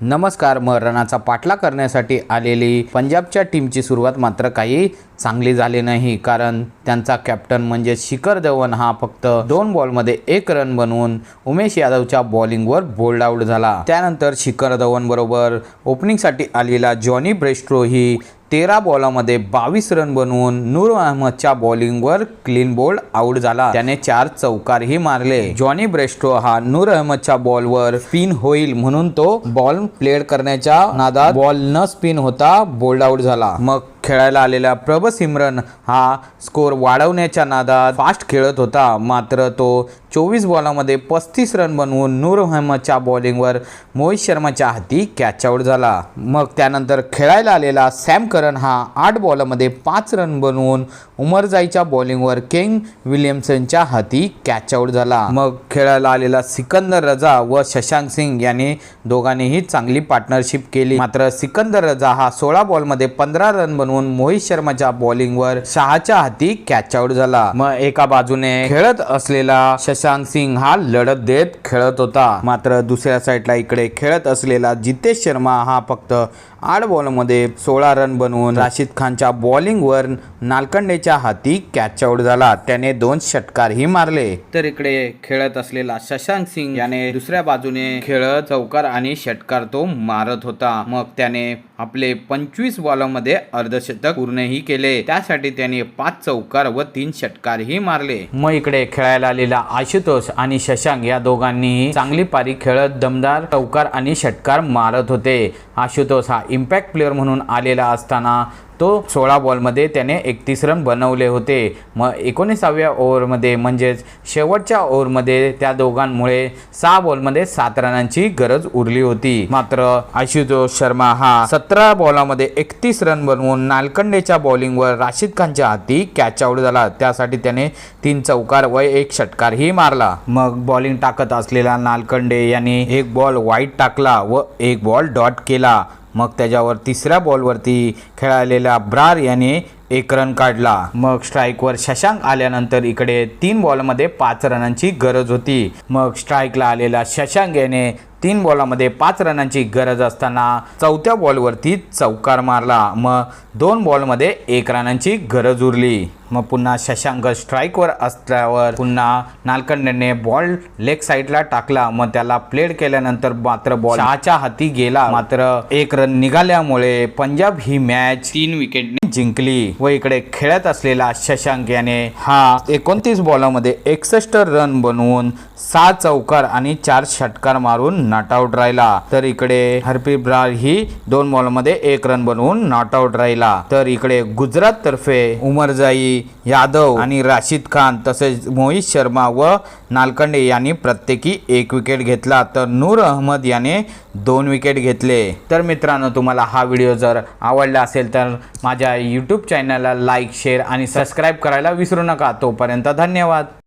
नमस्कार मग रनाचा पाठला करण्यासाठी आलेली पंजाबच्या टीमची सुरुवात मात्र काही चांगली झाली नाही कारण त्यांचा कॅप्टन म्हणजे शिखर धवन हा फक्त दोन बॉलमध्ये एक रन बनवून उमेश यादवच्या बॉलिंगवर बोल्ड आउट झाला. त्यानंतर शिखर धवन बरोबर ओपनिंगसाठी आलेला जॉनी ब्रेस्ट्रो ही तेरा बॉलामध्ये बावीस रन बनवून नूर अहमदच्या बॉलिंगवर क्लीन बोल्ड आउट झाला. त्याने चार चौकारही मारले. जॉनी ब्रेस्ट्रो हा नूर अहमदच्या बॉलवर स्पिन होईल म्हणून तो बॉल प्लेड करण्याच्या नादात बॉल न स्पिन होता बोल्ड आउट झाला. मग खेळायला आलेला प्रभ सिमरन हा स्कोर वाढवण्याच्या नादात फास्ट खेळत होता. मात्र तो चोवीस बॉलामध्ये पस्तीस रन बनवून नूर अहमदच्या बॉलिंगवर मोहित शर्माच्या हाती कॅच आउट झाला. मग त्यानंतर खेळायला आलेला सॅम करन हा आठ बॉलमध्ये पाच रन बनवून उमरजाईच्या बॉलिंगवर किंग विलियमसनच्या हाती कॅच आउट झाला. मग खेळायला आलेला सिकंदर रजा व शशांक सिंग यांनी दोघांनीही चांगली पार्टनरशिप केली. मात्र सिकंदर रजा हा सोळा बॉलमध्ये पंधरा रन बनवून मोहित शर्माच्या बॉलिंगवर शहाच्या हाती कॅच आउट झाला. मग एका बाजूने खेळत असलेला शशांक सिंग हा लढत देत खेळत होता. मात्र दुसऱ्या साईडला इकडे खेळत असलेला जितेश शर्मा हा फक्त आठ बॉलमध्ये सोळा रन बनवून राशिद खानच्या बॉलिंगवर नालकंडेच्या हाती कॅच आउट झाला. त्याने दोन षटकारही मारले. तर इकडे खेळत असलेला शशांक सिंग याने दुसऱ्या बाजूने खेळत चौकार आणि षटकार तो मारत होता. मग त्याने आपले पंचवीस बॉलमध्ये अर्धशतक पूर्णही केले. त्यासाठी त्याने पाच चौकार व तीन षटकारही मारले. मग इकडे खेळायला आलेला आशुतोष आणि शशांक या दोघांनीही चांगली पारी खेळत दमदार चौकार आणि षटकार मारत होते. आशुतोष हा इम्पॅक्ट प्लेअर म्हणून आलेला असताना तो सोळा बॉलमध्ये त्याने एकतीस रन बनवले होते. मग एकोणीसाव्या ओव्हरमध्ये म्हणजेच शेवटच्या ओव्हरमध्ये त्या दोघांमुळे सहा बॉलमध्ये सात रनांची गरज उरली होती. मात्र आशुतोष शर्मा हा सतरा बॉलामध्ये एकतीस रन बनवून नालकंडेच्या बॉलिंगवर राशिद खानच्या हाती कॅच आउट झाला. त्यासाठी त्याने तीन चौकार व एक षटकारही मारला. मग बॉलिंग टाकत असलेला नालकंडे यांनी एक बॉल वाईट टाकला व एक बॉल डॉट केला. मग त्याच्यावर तिसऱ्या बॉलवरती खेळालेला ब्रार याने एक रन काढला. मग स्ट्राईकवर शशांक आल्यानंतर इकडे तीन बॉलमध्ये पाच रनांची गरज होती. मग स्ट्राईकला आलेला शशांक याने तीन बॉलामध्ये पाच रनांची गरज असताना चौथ्या बॉलवरती चौकार मारला. मग दोन बॉलमध्ये एक रनांची गरज उरली. मग पुन्हा शशांक स्ट्राईकवर असल्यावर पुन्हा नालकंडेने बॉल लेग साईडला टाकला. मग त्याला प्लेड केल्यानंतर मात्र बॉल शहाच्या हाती गेला. मात्र एक रन निघाल्यामुळे पंजाब ही मॅच तीन विकेटने जिंकली व इकडे खेळत असलेला शशांक याने हा एकोणतीस बॉलामध्ये एकसष्ट रन बनवून सहा चौकार आणि चार षटकार मारून नॉट आउट राहिला तर इकडे हरप्रीत ब्रार ही दोन बॉलमध्ये एक रन बनवून नॉट आउट राहिला. तर इकडे गुजरात तर्फे उमरजाई यादव आणि राशिद खान तसेच मोहित शर्मा व नालकंडे यांनी प्रत्येकी एक विकेट घेतला. तर नूर अहमद याने दोन विकेट घेतले. तर मित्रांनो तुम्हाला हा व्हिडिओ जर आवडला असेल तर माझ्या यूट्यूब चॅनलला लाईक शेअर आणि सबस्क्राईब करायला विसरू नका. तोपर्यंत धन्यवाद.